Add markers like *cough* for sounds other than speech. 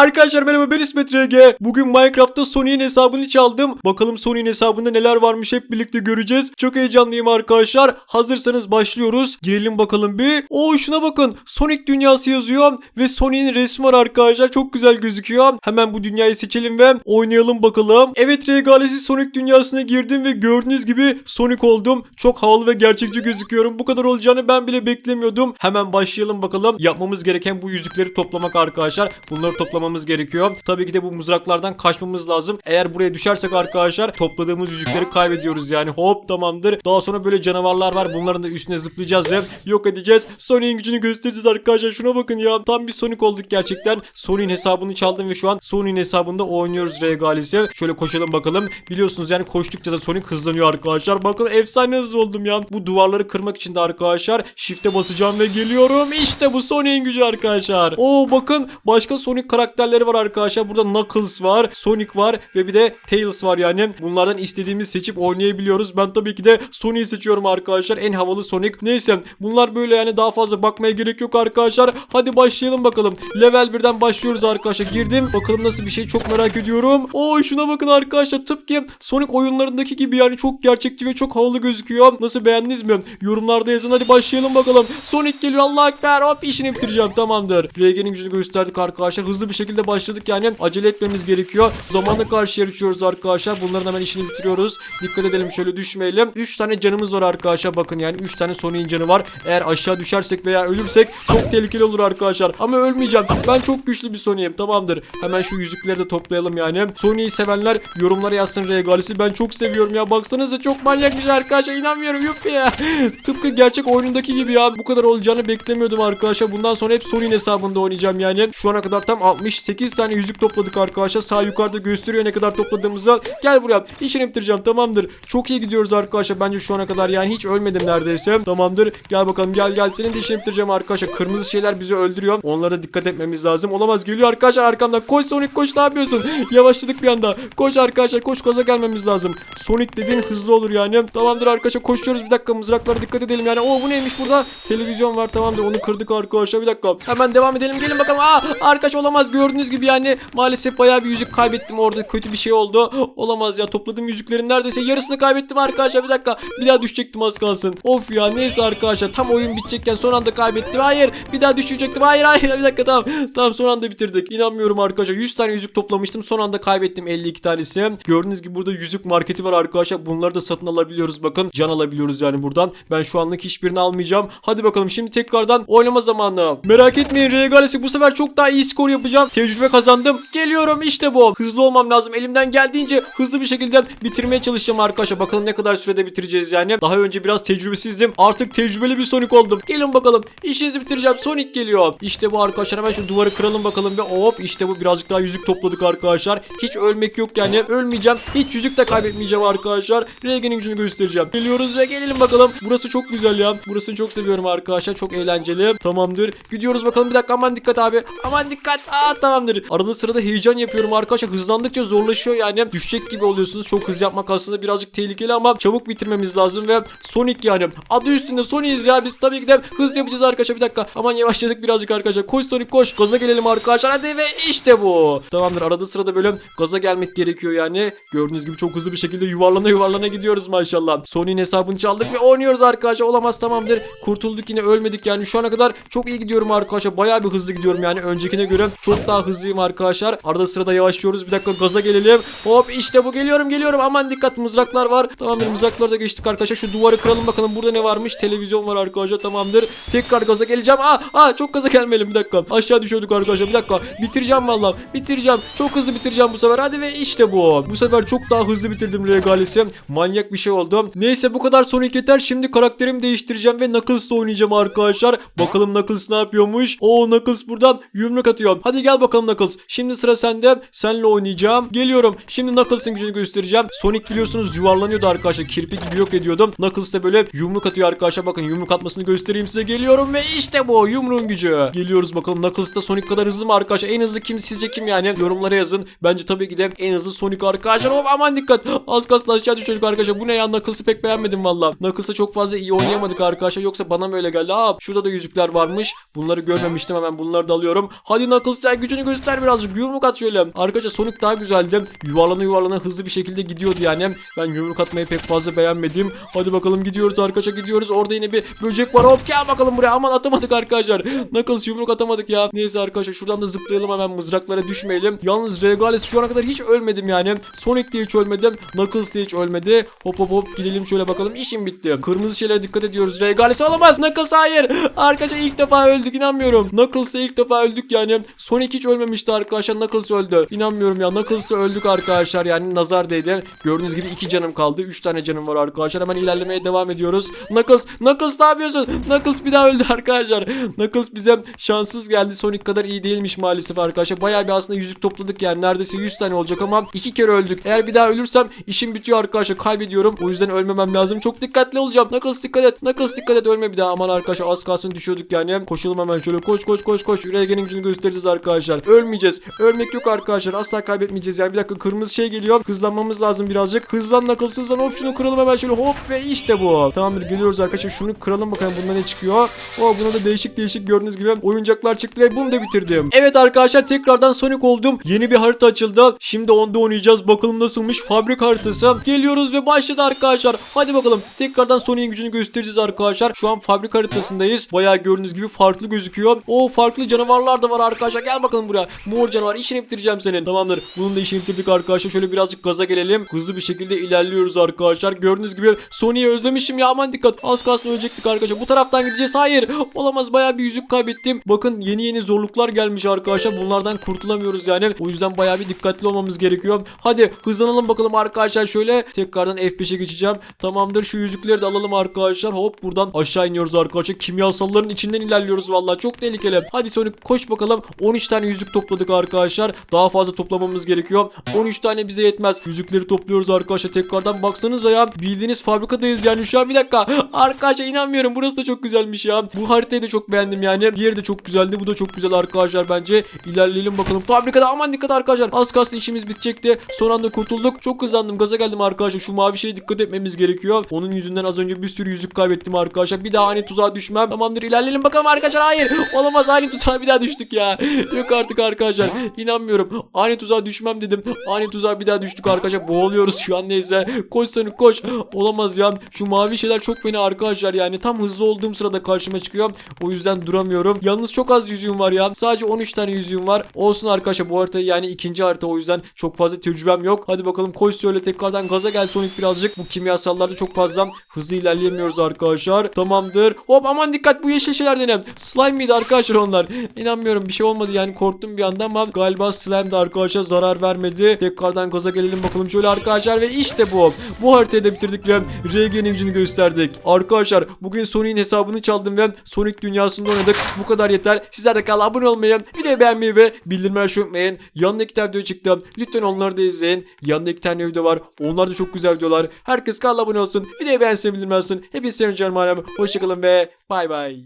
Arkadaşlar merhaba ben İsmet RG. Bugün Minecraft'ta Sony'in hesabını çaldım. Bakalım Sony'in hesabında neler varmış hep birlikte göreceğiz. Çok heyecanlıyım arkadaşlar. Hazırsanız başlıyoruz. Girelim bakalım bir. Oo şuna bakın. Sonic dünyası yazıyor ve Sonic'in resmi var arkadaşlar. Çok güzel gözüküyor. Hemen bu dünyayı seçelim ve oynayalım bakalım. Evet Regalesi Sonic dünyasına girdim ve gördüğünüz gibi Sonic oldum. Çok havalı ve gerçekçi gözüküyorum. Bu kadar olacağını ben bile beklemiyordum. Hemen başlayalım bakalım. Yapmamız gereken bu yüzükleri toplamak arkadaşlar. Bunları toplamamız gerekiyor. Tabii ki de bu mızraklardan kaçmamız lazım. Eğer buraya düşersek arkadaşlar topladığımız yüzükleri kaybediyoruz yani. Hop tamamdır. Daha sonra böyle canavarlar var. Bunların da üstüne zıplayacağız ve yok edeceğiz. Sonic'in gücünü göstereceğiz arkadaşlar. Şuna bakın ya. Tam bir Sonic olduk gerçekten. Sonic'in hesabını çaldım ve şu an Sonic'in hesabında oynuyoruz regalesi. Şöyle koşalım bakalım. Biliyorsunuz yani koştukça da Sonic hızlanıyor arkadaşlar. Bakın efsane hızlı oldum ya. Bu duvarları kırmak için de arkadaşlar shift'e basacağım ve geliyorum. İşte bu Sonic'in gücü arkadaşlar. Oo bakın başka Sonic karakterleri var arkadaşlar. Burada Knuckles var, Sonic var ve bir de Tails var yani. Bunlardan istediğimiz seçip oynayabiliyoruz. Ben tabii ki de Sonic'i seçiyorum arkadaşlar. En havalı Sonic. Neyse bunlar böyle yani daha fazla bakmaya gerek yok arkadaşlar. Hadi başlayalım bakalım. Level 1'den başlıyoruz arkadaşlar. Girdim. Bakalım nasıl bir şey çok merak ediyorum. Oo şuna bakın arkadaşlar. Tıpkı Sonic oyunlarındaki gibi yani çok gerçekçi ve çok havalı gözüküyor. Nasıl beğendiniz mi? Yorumlarda yazın. Hadi başlayalım bakalım. Sonic geliyor. Allah ekber. Hop işini bitireceğim. Tamamdır. RG'nin gücünü gösterdik arkadaşlar. Hızlı bir şekilde başladık yani. Acele etmemiz gerekiyor. Zamanla karşı yarışıyoruz arkadaşlar. Bunların hemen işini bitiriyoruz. Dikkat edelim şöyle düşmeyelim. 3 tane canımız var arkadaşlar. Bakın yani 3 tane Sonic'in canı var. Eğer aşağı düşersek veya ölürsek çok tehlikeli olur arkadaşlar. Ama ölmeyeceğim. Ben çok güçlü bir Sonic'im. Tamamdır. Hemen şu yüzükleri de toplayalım yani. Sonic'i sevenler yorumlara yazsın regalisi. Ben çok seviyorum ya. Baksanıza çok manyak bir şey arkadaşlar. İnanmıyorum. Yuppi ya. *laughs* Tıpkı gerçek oyunundaki gibi ya. Bu kadar olacağını beklemiyordum arkadaşlar. Bundan sonra hep Sonic'in hesabında oynayacağım yani. Şu ana kadar tam 68 tane yüzük topladık arkadaşlar. Sağ yukarıda gösteriyor ne kadar topladığımızı. Gel buraya. İşini bitireceğim. Tamamdır. Çok iyi gidiyoruz arkadaşlar. Bence şu ana kadar yani hiç ölmedim neredeyse. Tamamdır. Gel bakalım. Gel gel. Senin de işini bitireceğim arkadaşlar. Kırmızı şeyler bizi öldürüyor. Onlara dikkat etmemiz lazım. Olamaz. Geliyor arkadaşlar arkamdan. Koş Sonic koş. Ne yapıyorsun? *gasps* Yavaşladık bir anda. Koş arkadaşlar. Koş gaza gelmemiz lazım. Sonic dediğin hızlı olur yani. Tamamdır arkadaşlar. Koşuyoruz. Bir dakika. Mızraklara dikkat edelim yani. Oo bu neymiş burada? Televizyon var. Tamamdır. Onu kırdık arkadaşlar. Bir dakika. Hemen devam edelim. Gelin bakalım. Aa arkadaş olamaz. Gördüğünüz gibi yani maalesef bayağı bir yüzük kaybettim orada. Kötü bir şey oldu. Olamaz ya. Topladığım yüzüklerin neredeyse yarısını kaybettim arkadaşlar. Bir dakika. Bir daha düşecektim az kalsın. Of ya neyse arkadaşlar. Tam oyun bitecekken son anda kaybettim. Hayır. Bir daha düşecektim. Hayır hayır. Bir dakika tamam. Tamam son anda bitirdik. İnanmıyorum arkadaşlar. 100 tane yüzük toplamıştım. Son anda kaybettim 52 tanesi. Gördüğünüz gibi burada yüzük marketi var arkadaşlar. Bunları da satın alabiliyoruz. Bakın can alabiliyoruz yani buradan. Ben şu anlık hiçbirini almayacağım. Hadi bakalım şimdi tekrardan oynama zamanı. Merak etmeyin Regalesi bu sefer çok daha iyi skor yapacağım. Tecrübe kazandım. Geliyorum işte bu. Hızlı olmam lazım. Elimden geldiğince hızlı bir şekilde bitirmeye çalışacağım arkadaşlar. Bakalım ne kadar sürede bitireceğiz yani. Daha önce biraz tecrübesizdim. Artık tecrübeli bir Sonic oldum. Gelin bakalım. İşinizi bitireceğim. Sonic geliyor. İşte bu arkadaşlar. Hemen şu duvarı kıralım bakalım ve hop işte bu birazcık daha yüzük topladık arkadaşlar. Hiç ölmek yok yani. Ölmeyeceğim. Hiç yüzük de kaybetmeyeceğim arkadaşlar. Regen'in gücünü göstereceğim. Geliyoruz ve gelelim bakalım. Burası çok güzel ya. Burasını çok seviyorum arkadaşlar. Çok eğlenceli. Tamamdır. Gidiyoruz bakalım bir dakika. Aman dikkat abi. Aman dikkat. Aa tamamdır. Arada sırada heyecan yapıyorum arkadaşlar. Hızlandıkça zorlaşıyor yani. Düşecek gibi oluyorsunuz. Çok hız yapmak aslında birazcık tehlikeli ama çabuk bitirmemiz lazım ve Sonic yani. Adı üstünde Sonic'iz ya. Biz tabii ki de hız yapacağız arkadaşlar. Bir dakika. Aman yavaşladık birazcık arkadaşlar. Koş Sonic koş. Gaza gelelim arkadaşlar. Hadi ve işte bu. Tamamdır. Arada sırada böyle gaza gelmek gerekiyor yani. Gördüğünüz gibi çok hızlı bir şekilde yuvarlana yuvarlana gidiyoruz maşallah. Sonic'in hesabını çaldık ve oynuyoruz arkadaşlar. Olamaz tamamdır. Kurtulduk yine ölmedik yani. Şu ana kadar çok iyi gidiyorum arkadaşlar. Bayağı bir hızlı gidiyorum yani. Öncekine göre çok daha hızlıyım arkadaşlar. Arada sırada yavaşlıyoruz. Bir dakika gaza gelelim. Hop işte bu geliyorum geliyorum. Aman dikkat mızraklar var. Tamamdır mızrakları da geçtik arkadaşlar. Şu duvarı kıralım bakalım. Burada ne varmış? Televizyon var arkadaşlar. Tamamdır. Tekrar gaza geleceğim. Aa, aa çok gaza gelmeyelim bir dakika. Aşağı düşüyorduk arkadaşlar. Bir dakika. Bitireceğim vallahi. Bitireceğim. Çok hızlı bitireceğim bu sefer. Hadi ve işte bu. Bu sefer çok daha hızlı bitirdim regalesi. Manyak bir şey oldu. Neyse bu kadar Sonic yeter. Şimdi karakterimi değiştireceğim ve Knuckles'la oynayacağım arkadaşlar. Bakalım Knuckles ne yapıyormuş? Oo Knuckles buradan yumruk atıyor. Hadi gel bakalım Knuckles. Şimdi sıra sende. Senle oynayacağım. Geliyorum. Şimdi Knuckles'ın gücünü göstereceğim. Sonic biliyorsunuz yuvarlanıyordu arkadaşlar. Kirpi gibi yok ediyordum. Knuckles da böyle yumruk atıyor arkadaşlar. Bakın yumruk atmasını göstereyim size. Geliyorum ve işte bu yumruğun gücü. Geliyoruz bakalım Knuckles da Sonic kadar hızlı mı arkadaşlar? En hızlı kim sizce kim yani? Yorumlara yazın. Bence tabii ki de en hızlı Sonic arkadaşlar. Hop aman dikkat. Az kalsın aşağı düşüyorduk arkadaşlar. Bu ne ya? Knuckles'ı pek beğenmedim valla. Knuckles'ı çok fazla iyi oynayamadık arkadaşlar. Yoksa bana mı öyle geldi? Aa şurada da yüzükler varmış. Bunları görmemiştim hemen. Bunları da alıyorum. Hadi Knuckles sen gücünü gücünü göster birazcık. Yumruk at şöyle. Arkadaşlar Sonic daha güzeldi. Yuvarlana yuvarlana hızlı bir şekilde gidiyordu yani. Ben yumruk atmayı pek fazla beğenmedim. Hadi bakalım gidiyoruz arkadaşlar gidiyoruz. Orada yine bir böcek var. Hop gel bakalım buraya. Aman atamadık arkadaşlar. *laughs* Knuckles yumruk atamadık ya. Neyse arkadaşlar şuradan da zıplayalım hemen mızraklara düşmeyelim. Yalnız Regales şu ana kadar hiç ölmedim yani. Sonic de hiç ölmedim. Knuckles de hiç ölmedi. Hop hop hop gidelim şöyle bakalım. İşim bitti. Kırmızı şeylere dikkat ediyoruz. Regales olamaz. Knuckles hayır. Arkadaşlar ilk defa öldük inanmıyorum. Knuckles'la ilk defa öldük yani. Sonic hiç ölmemişti arkadaşlar. Knuckles öldü. İnanmıyorum ya. Knuckles'la öldük arkadaşlar. Yani nazar değdi. Gördüğünüz gibi iki canım kaldı. Üç tane canım var arkadaşlar. Hemen ilerlemeye devam ediyoruz. Knuckles. Knuckles ne yapıyorsun? Knuckles bir daha öldü arkadaşlar. Knuckles bize şanssız geldi. Sonic kadar iyi değilmiş maalesef arkadaşlar. Bayağı bir aslında yüzük topladık yani. Neredeyse 100 tane olacak ama iki kere öldük. Eğer bir daha ölürsem işim bitiyor arkadaşlar. Kaybediyorum. O yüzden ölmemem lazım. Çok dikkatli olacağım. Knuckles dikkat et. Knuckles dikkat et. Ölme bir daha. Aman arkadaşlar az kalsın düşüyorduk yani. Koşalım hemen şöyle. Koş koş koş koş. Regen'in gücünü göstereceğiz arkadaşlar. Ölmeyeceğiz. Ölmek yok arkadaşlar. Asla kaybetmeyeceğiz yani. Bir dakika kırmızı şey geliyor. Hızlanmamız lazım birazcık. Hızlan Knuckles hızlan. Hop şunu kıralım hemen şöyle. Hop ve işte bu. Tamamdır geliyoruz arkadaşlar. Şunu kıralım bakalım bunda ne çıkıyor. O buna da değişik değişik gördüğünüz gibi oyuncaklar çıktı ve bunu da bitirdim. Evet arkadaşlar tekrardan Sonic oldum. Yeni bir harita açıldı. Şimdi onda oynayacağız. Bakalım nasılmış fabrik haritası. Geliyoruz ve başladı arkadaşlar. Hadi bakalım. Tekrardan Sonic'in gücünü göstereceğiz arkadaşlar. Şu an fabrik haritasındayız. Bayağı gördüğünüz gibi farklı gözüküyor. O farklı canavarlar da var arkadaşlar. Gel bakalım buraya. Mor canavar işini bitireceğim senin. Tamamdır. Bunun da işini bitirdik arkadaşlar. Şöyle birazcık gaza gelelim. Hızlı bir şekilde ilerliyoruz arkadaşlar. Gördüğünüz gibi Sonic'i özlemişim ya aman dikkat. Az kalsın ölecektik arkadaşlar. Bu taraftan gideceğiz. Hayır. Olamaz. Bayağı bir yüzük kaybettim. Bakın yeni yeni zorluklar gelmiş arkadaşlar. Bunlardan kurtulamıyoruz yani. O yüzden bayağı bir dikkatli olmamız gerekiyor. Hadi hızlanalım bakalım arkadaşlar. Şöyle tekrardan F5'e geçeceğim. Tamamdır. Şu yüzükleri de alalım arkadaşlar. Hop buradan aşağı iniyoruz arkadaşlar. Kimyasalların içinden ilerliyoruz vallahi. Çok tehlikeli. Hadi Sonic koş bakalım. 13 tane yüzük topladık arkadaşlar. Daha fazla toplamamız gerekiyor. 13 tane bize yetmez. Yüzükleri topluyoruz arkadaşlar. Tekrardan baksanıza ya. Bildiğiniz fabrikadayız yani şu an bir dakika. *laughs* Arkadaşlar inanmıyorum. Burası da çok güzelmiş ya. Bu haritayı da çok beğendim yani. Diğeri de çok güzeldi. Bu da çok güzel arkadaşlar bence. İlerleyelim bakalım. Fabrikada aman dikkat arkadaşlar. Az kalsın işimiz bitecekti. Son anda kurtulduk. Çok hızlandım. Gaza geldim arkadaşlar. Şu mavi şeye dikkat etmemiz gerekiyor. Onun yüzünden az önce bir sürü yüzük kaybettim arkadaşlar. Bir daha aynı tuzağa düşmem. Tamamdır ilerleyelim bakalım arkadaşlar. Hayır. Olamaz aynı tuzağa bir daha düştük ya. Yok artık arkadaşlar. İnanmıyorum. Aynı tuzağa düşmem dedim. Aynı tuzağa bir daha düştük arkadaşlar. Boğuluyoruz şu an neyse. Koş Sonic koş. Olamaz ya. Şu mavi şeyler çok fena arkadaşlar yani. Tam hızlı olduğum sırada karşıma çıkıyor. O yüzden duramıyorum. Yalnız çok az yüzüğüm var ya. Sadece 13 tane yüzüğüm var. Olsun arkadaşlar bu harita yani ikinci harita o yüzden çok fazla tecrübem yok. Hadi bakalım koş söyle tekrardan gaza gel Sonic birazcık. Bu kimyasallarda çok fazla hızlı ilerleyemiyoruz arkadaşlar. Tamamdır. Hop aman dikkat bu yeşil şeyler denem. Slime miydi arkadaşlar onlar? İnanmıyorum bir şey olmadı yani korktum bir anda ama galiba slime de arkadaşlar zarar vermedi. Tekrardan gaza gelelim bakalım şöyle arkadaşlar ve işte bu. Bu haritayı da bitirdik ve RG'nin gücünü gösterdik. Arkadaşlar bugün Sonic'in hesabını çaldım ve Sonic dünyasında oynadık. Bu kadar yeter. Sizler de kanala abone olmayı, videoyu beğenmeyi ve bildirimleri açmayı unutmayın. Yanında iki tane video çıktı. Lütfen onları da izleyin. Yanında iki tane video var. Onlar da çok güzel videolar. Herkes kanala abone olsun. Videoyu beğensin bildirim alsın. Hepinize canım alem. Hoşçakalın ve bay bay.